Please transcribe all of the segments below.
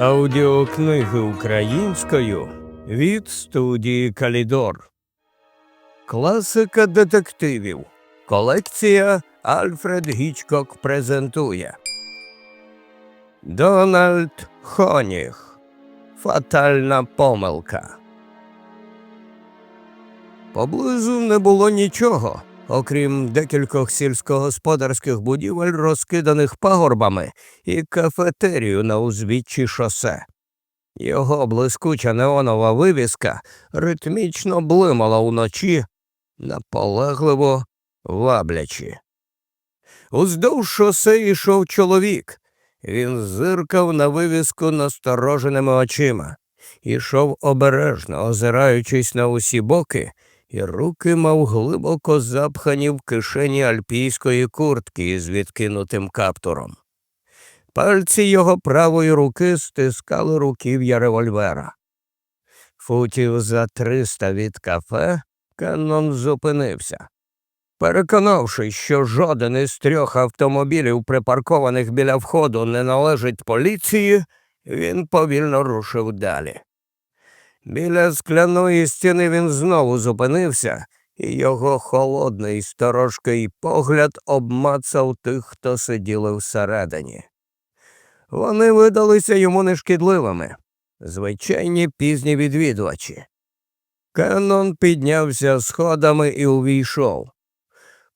Аудіокниги українською від студії Калідор. Класика детективів. Колекція Альфред Гічкок презентує. Дональд Хоніг. Фатальна помилка. Поблизу не було нічого, окрім декількох сільськогосподарських будівель, розкиданих пагорбами, і кафетерію на узбіччі шосе. Його блискуча неонова вивіска ритмічно блимала уночі, наполегливо ваблячи. Уздовж шосе йшов чоловік. Він зиркав на вивіску настороженими очима, ішов обережно, озираючись на усі боки, і руки мав глибоко запхані в кишені альпійської куртки із відкинутим каптуром. Пальці його правої руки стискали руків'я револьвера. Футів за триста від кафе Кеннон зупинився. Переконавшись, що жоден із трьох автомобілів, припаркованих біля входу, не належить поліції, він повільно рушив далі. Біля скляної стіни він знову зупинився, і його холодний сторожкий погляд обмацав тих, хто сиділи всередині. Вони видалися йому нешкідливими, звичайні пізні відвідувачі. Кеннон піднявся сходами і увійшов.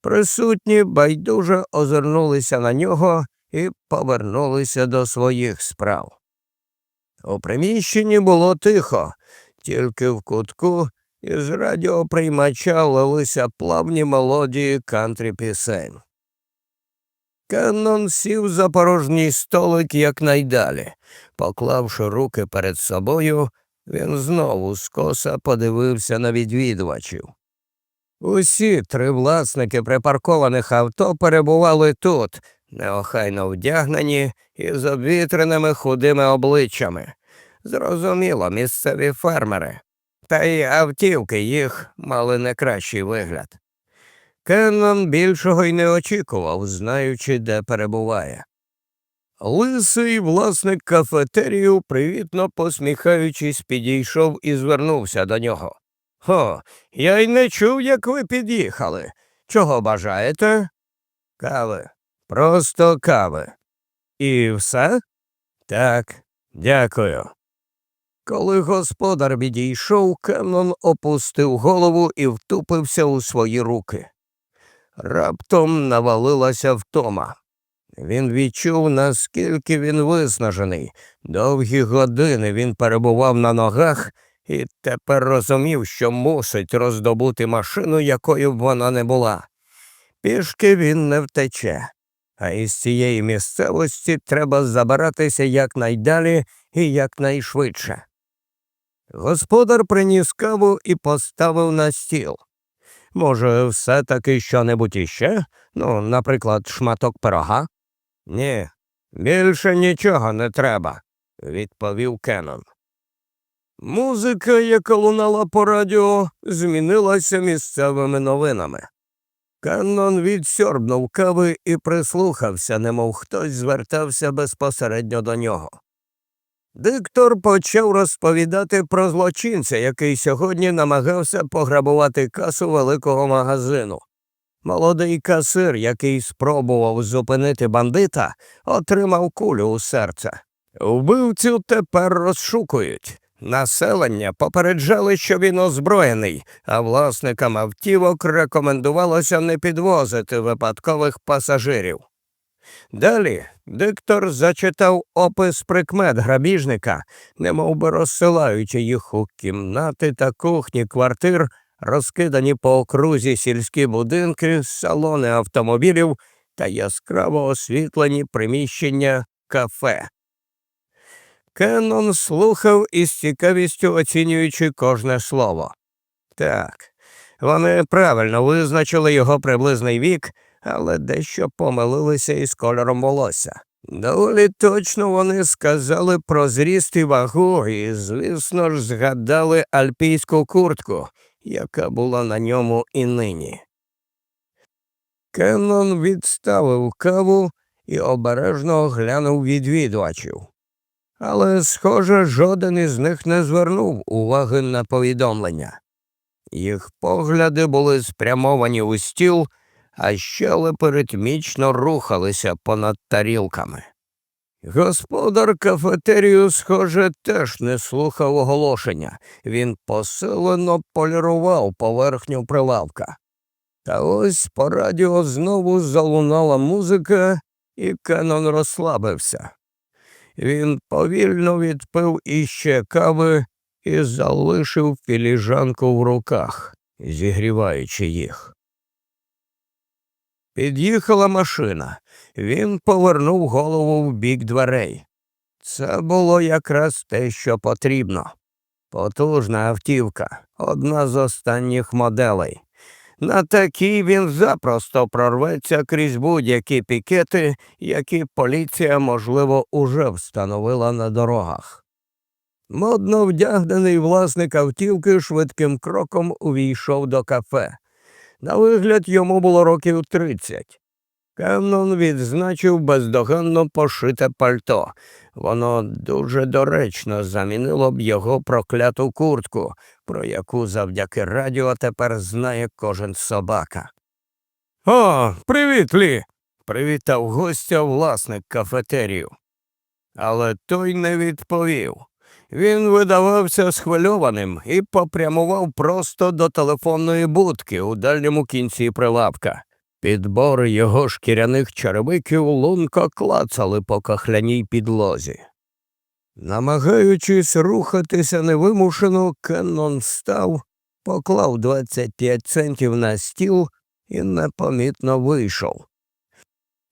Присутні байдуже озирнулися на нього і повернулися до своїх справ. У приміщенні було тихо, тільки в кутку із радіоприймача лилися плавні мелодії кантрі пісень. Кеннон сів за порожній столик якнайдалі. Поклавши руки перед собою, він знову скоса подивився на відвідувачів. Усі три власники припаркованих авто перебували тут, неохайно вдягнені і з обвітреними худими обличчями. Зрозуміло, місцеві фермери. Та й автівки їх мали не кращий вигляд. Кеннон більшого й не очікував, знаючи, де перебуває. Лисий власник кафетерію, привітно посміхаючись, підійшов і звернувся до нього. Хо, я й не чув, як ви під'їхали. Чого бажаєте? Кави. Просто кави. І все? Так, дякую. Коли господар відійшов, Кеннон опустив голову і втупився у свої руки. Раптом навалилася втома. Він відчув, наскільки він виснажений. Довгі години він перебував на ногах і тепер розумів, що мусить роздобути машину, якою б вона не була. Пішки він не втече, а із цієї місцевості треба забиратися якнайдалі і якнайшвидше. Господар приніс каву і поставив на стіл. Може, все таки що-небудь іще? Ну, наприклад, шматок пирога? Ні, більше нічого не треба, відповів Кеннон. Музика, яка лунала по радіо, змінилася місцевими новинами. Каннон відсьорбнув кави і прислухався, немов хтось звертався безпосередньо до нього. Диктор почав розповідати про злочинця, який сьогодні намагався пограбувати касу великого магазину. Молодий касир, який спробував зупинити бандита, отримав кулю у серце. Вбивцю тепер розшукують. Населення попереджали, що він озброєний, а власникам автівок рекомендувалося не підвозити випадкових пасажирів. Далі диктор зачитав опис прикмет грабіжника, немов би розсилаючи їх у кімнати та кухні квартир, розкидані по окрузі сільські будинки, салони автомобілів та яскраво освітлені приміщення кафе. Кеннон слухав із цікавістю оцінюючи кожне слово. Так, вони правильно визначили його приблизний вік, але дещо помилилися із кольором волосся. Доволі точно вони сказали про зріст і вагу, і, звісно ж, згадали альпійську куртку, яка була на ньому і нині. Кеннон відставив каву і обережно оглянув відвідувачів. Але, схоже, жоден із них не звернув уваги на повідомлення. Їх погляди були спрямовані у стіл, а щелепи ритмічно рухалися понад тарілками. Господар кафетерію, схоже, теж не слухав оголошення. Він посилено полірував поверхню прилавка. Та ось по радіо знову залунала музика, і Кеннон розслабився. Він повільно відпив іще кави і залишив філіжанку в руках, зігріваючи їх. Під'їхала машина. Він повернув голову в бік дверей. Це було якраз те, що потрібно. Потужна автівка, одна з останніх моделей. На такій він запросто прорветься крізь будь-які пікети, які поліція, можливо, уже встановила на дорогах. Модно вдягнений власник автівки швидким кроком увійшов до кафе. На вигляд йому було років тридцять. Кеннон відзначив бездоганно пошите пальто. Воно дуже доречно замінило б його прокляту куртку, про яку завдяки радіо тепер знає кожен собака. О, привіт, Лі! привітав гостя власник кафетерію. Але той не відповів. Він видавався схвильованим і попрямував просто до телефонної будки у дальньому кінці прилавка. Підбори його шкіряних черевиків лунко клацали по кахляній підлозі. Намагаючись рухатися невимушено, Кеннон став, поклав 25 центів на стіл і непомітно вийшов.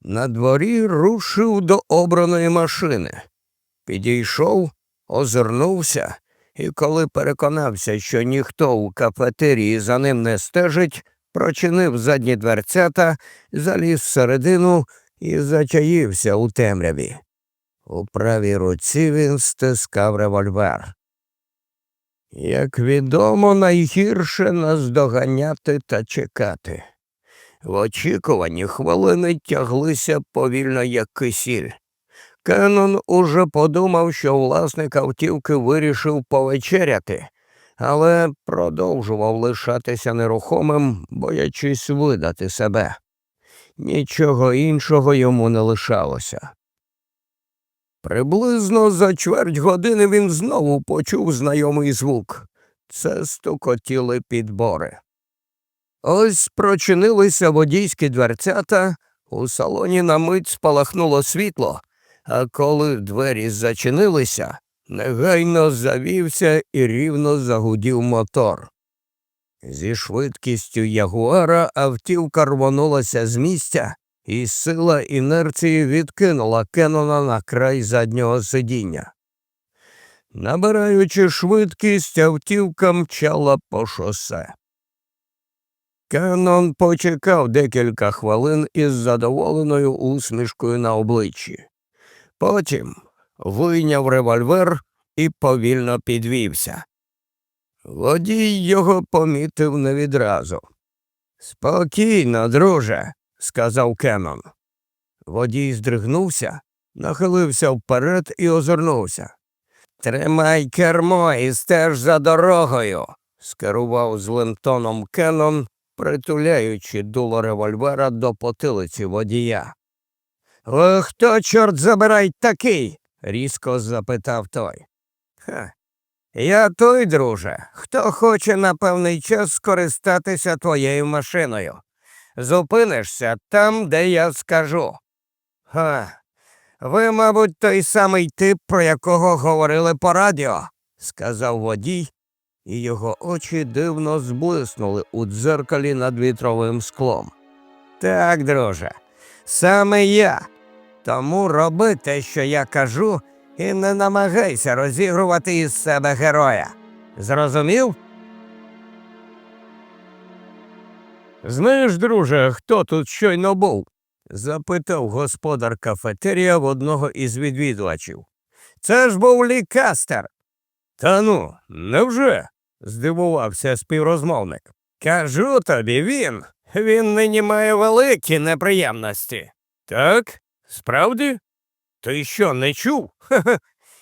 На дворі рушив до обраної машини. Підійшов, озирнувся, і коли переконався, що ніхто у кафетерії за ним не стежить, прочинив задні дверцята, заліз всередину і зачаївся у темряві. У правій руці він стискав револьвер. Як відомо, найгірше наздоганяти та чекати. В очікуванні хвилини тяглися повільно, як кисіль. Кеннон уже подумав, що власник автівки вирішив повечеряти, але продовжував лишатися нерухомим, боячись видати себе. Нічого іншого йому не лишалося. Приблизно за чверть години він знову почув знайомий звук. Це стукотіли підбори. Ось прочинилися водійські дверцята, у салоні на мить спалахнуло світло, а коли двері зачинилися, негайно завівся і рівно загудів мотор. Зі швидкістю ягуара автівка рвонулася з місця, і сила інерції відкинула Кеннона на край заднього сидіння. Набираючи швидкість, автівка мчала по шосе. Кеннон почекав декілька хвилин із задоволеною усмішкою на обличчі. Потім вийняв револьвер і повільно підвівся. Водій його помітив не відразу. Спокійно, друже, сказав Кеннон. Водій здригнувся, нахилився вперед і озирнувся. Тримай кермо і стеж за дорогою, скерував злим тоном Кеннон, притуляючи дуло револьвера до потилиці водія. Ви хто, чорт забирай, такий? Різко запитав той. Ха. Я той, друже, хто хоче на певний час скористатися твоєю машиною. Зупинишся там, де я скажу. Ха. Ви, мабуть, той самий тип, про якого говорили по радіо, сказав водій, і його очі дивно зблиснули у дзеркалі над вітровим склом. Так, друже, саме я. Тому роби те, що я кажу, і не намагайся розігрувати із себе героя. Зрозумів? Знаєш, друже, хто тут щойно був? запитав господар кафетерія в одного із відвідувачів. Це ж був Лі Кастер. Та ну, невже? здивувався співрозмовник. Кажу тобі, він. Він нині має великі неприємності. Так? Справді? Ти що, не чув? Хе-хе.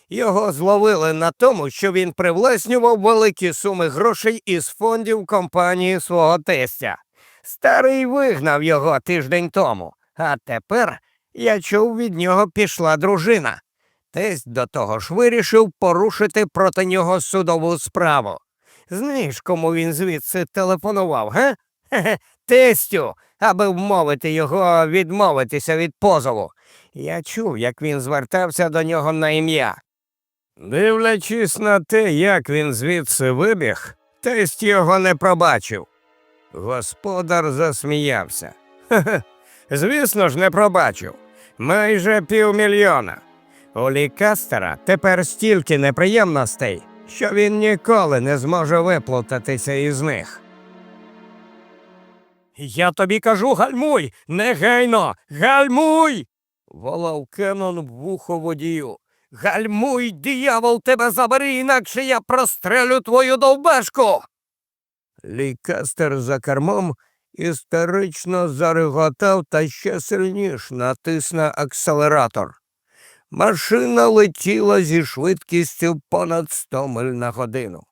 Його зловили на тому, що він привласнював великі суми грошей із фондів компанії свого тестя. Старий вигнав його тиждень тому, а тепер я чув від нього пішла дружина. Тесть до того ж вирішив порушити проти нього судову справу. Знаєш, кому він звідси телефонував, га? Тестю, аби вмовити його відмовитися від позову. Я чув, як він звертався до нього на ім'я. Дивлячись на те, як він звідси вибіг, тесть його не пробачив. Господар засміявся. Хе-хе, звісно ж, не пробачив. Майже півмільйона. У лікастера тепер стільки неприємностей, що він ніколи не зможе виплутатися із них. Я тобі кажу, гальмуй, негайно, гальмуй. волав Кеннон в вухо водію. Гальмуй, диявол, тебе забери, інакше я прострелю твою довбешку. Лікастер за кермом істерично зареготав та ще сильніш натис на акселератор. Машина летіла зі швидкістю понад 100 миль на годину.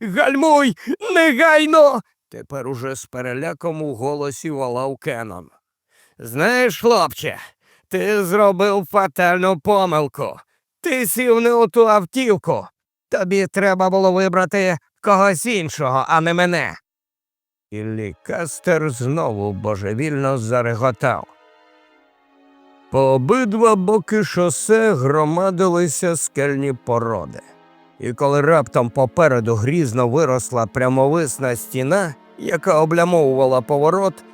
Гальмуй, негайно. Тепер уже з переляком у голосі волав Кеннон. Знаєш, хлопче, ти зробив фатальну помилку. Ти сів не у ту автівку. Тобі треба було вибрати когось іншого, а не мене. І Лікастер знову божевільно зареготав. По обидва боки шосе громадилися скельні породи. І коли раптом попереду грізно виросла прямовисна стіна, яка облямовувала поворот,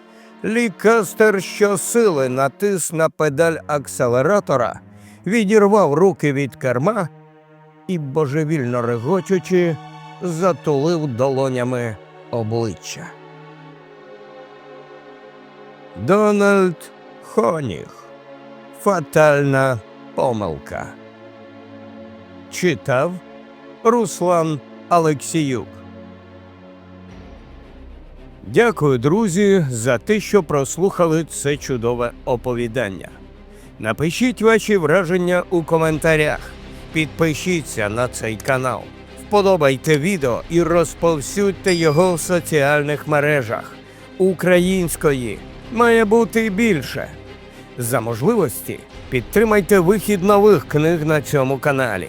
Лікастер щосили натис на педаль акселератора, відірвав руки від керма і, божевільно регочучи, затулив долонями обличчя. Дональд Хоніг. Фатальна помилка. Читав Руслан Алексіюк. Дякую, друзі, за те, що прослухали це чудове оповідання. Напишіть ваші враження у коментарях. Підпишіться на цей канал. Вподобайте відео і розповсюдьте його в соціальних мережах. Української має бути більше. За можливості підтримайте вихід нових книг на цьому каналі.